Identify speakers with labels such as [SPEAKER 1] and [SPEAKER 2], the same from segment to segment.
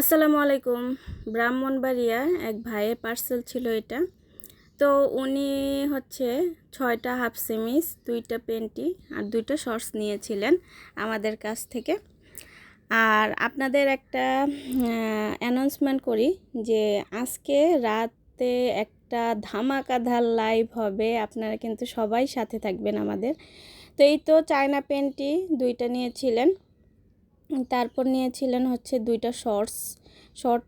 [SPEAKER 1] আসসালামু আলাইকুম। ব্রাহ্মণবাড়িয়া এক ভাইয়ের পার্সেল ছিল এটা। তো উনি হচ্ছে ছয়টা হাফ সেমিস দুইটা পেন্টি আর দুইটা শর্টস নিয়েছিলেন আমাদের কাছ থেকে। আর আপনাদের একটা অ্যানাউন্সমেন্ট করি যে আজকে রাতে একটা ধামাকাধার লাইভ হবে। আপনারা কিন্তু সবাই সাথে থাকবেন আমাদের। তো এই তো চায়না পেন্টি দুইটা নিয়েছিলেন। তারপর নিয়েছিলেন হচ্ছে দুইটা শর্টস শর্ট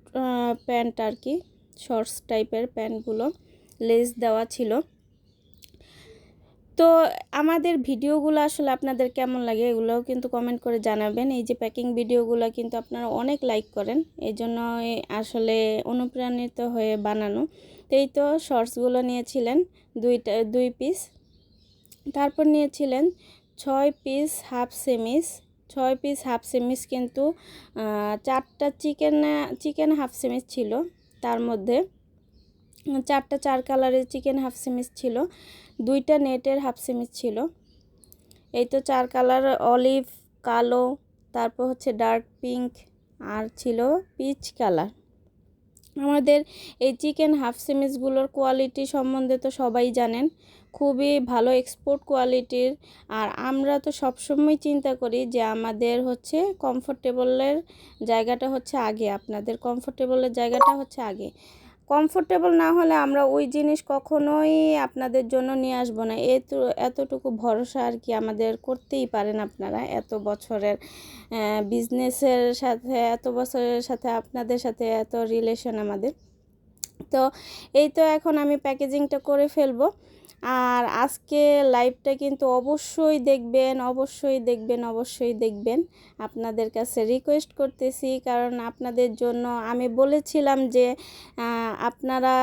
[SPEAKER 1] প্যান্ট আর কি শর্টস টাইপের প্যান্টগুলো লেস দেওয়া ছিল। তো আমাদের ভিডিওগুলো আসলে আপনাদের কেমন লাগে এগুলোও কিন্তু কমেন্ট করে জানাবেন। এই যে প্যাকিং ভিডিওগুলো কিন্তু আপনারা অনেক লাইক করেন, এই জন্য আসলে অনুপ্রাণিত হয়ে বানানো। তো এই তো শর্টসগুলো নিয়েছিলেন, দুইটা, দুই পিস তারপর নিয়েছিলেন ছয় পিস হাফ সেমিস ছয় পিস হাফ সেমিস কিন্তু চারটা চিকেন চিকেন হাফ সেমিস ছিল তার মধ্যে। চারটা, চার কালারের চিকেন হাফ সেমিস ছিল, দুইটা নেটের হাফ সেমিস ছিল। এই তো চার কালার, অলিভ, কালো, তারপর হচ্ছে ডার্ক পিঙ্ক, আর ছিল পিচ কালার। আমাদের এই চিকেন হাফ সিমিসগুলোর কোয়ালিটি সম্বন্ধে তো সবাই জানেন। খুবই ভালো এক্সপোর্ট কোয়ালিটির আর আমরা তো সবসময় চিন্তা করি যে আমাদের হচ্ছে কমফোর্টেবলের জায়গাটা হচ্ছে আগে, আপনাদের কমফোর্টেবলের জায়গাটা হচ্ছে আগে। কমফোর্টেবল না হলে আমরা ওই জিনিস কখনোই আপনাদের জন্য নিয়ে আসব না। এত, এতটুকু ভরসা আর কি আমাদের করতেই পারেন আপনারা। এত বছরের বিজনেসের সাথে, এত বছরের সাথে আপনাদের সাথে এত রিলেশন আমাদের। তো এই তো এখন আমি প্যাকেজিংটা করে ফেলব। আর আজকে লাইভটা কিন্তু অবশ্যই দেখবেন অবশ্যই দেখবেন অবশ্যই দেখবেন। আপনাদের কাছে রিকোয়েস্ট করতেছি, কারণ আপনাদের জন্য আমি বলেছিলাম যে আপনারা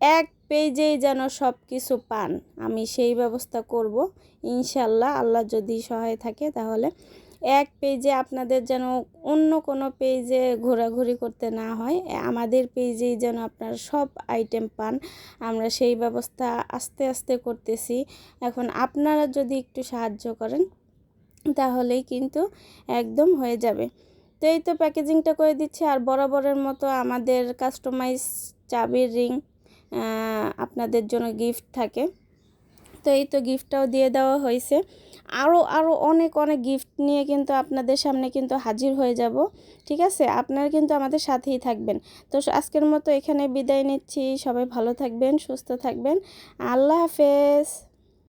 [SPEAKER 1] এক পেজেই যেন সব কিছু পান। আমি সেই ব্যবস্থা করব। ইনশাল্লাহ আল্লাহ যদি সহায় থাকে তাহলে। এক পেজে আপনাদের যেন অন্য কোনো পেজে ঘোরাঘুরি করতে না হয়, আমাদের পেজেই যেন আপনারা সব আইটেম পান। আমরা সেই ব্যবস্থা আস্তে আস্তে করতেছি। এখন আপনারা যদি একটু সাহায্য করেন, তাহলেই কিন্তু একদম হয়ে যাবে। তো এই তো প্যাকেজিংটা করে দিচ্ছি। আর বরাবরের মতো আমাদের কাস্টমাইজ চাবির রিং আপনাদের জন্য গিফট থাকে। তো এই তো গিফটটাও দিয়ে দেওয়া হয়েছে। আরও আরও অনেক অনেক গিফট নিয়ে কিন্তু আপনাদের সামনে কিন্তু হাজির হয়ে যাব। ঠিক আছে? আপনারা কিন্তু আমাদের সাথেই থাকবেন। তো আজকের মতো এখানে বিদায় নিচ্ছি। সবাই ভালো থাকবেন, সুস্থ থাকবেন। আল্লাহ হাফেজ।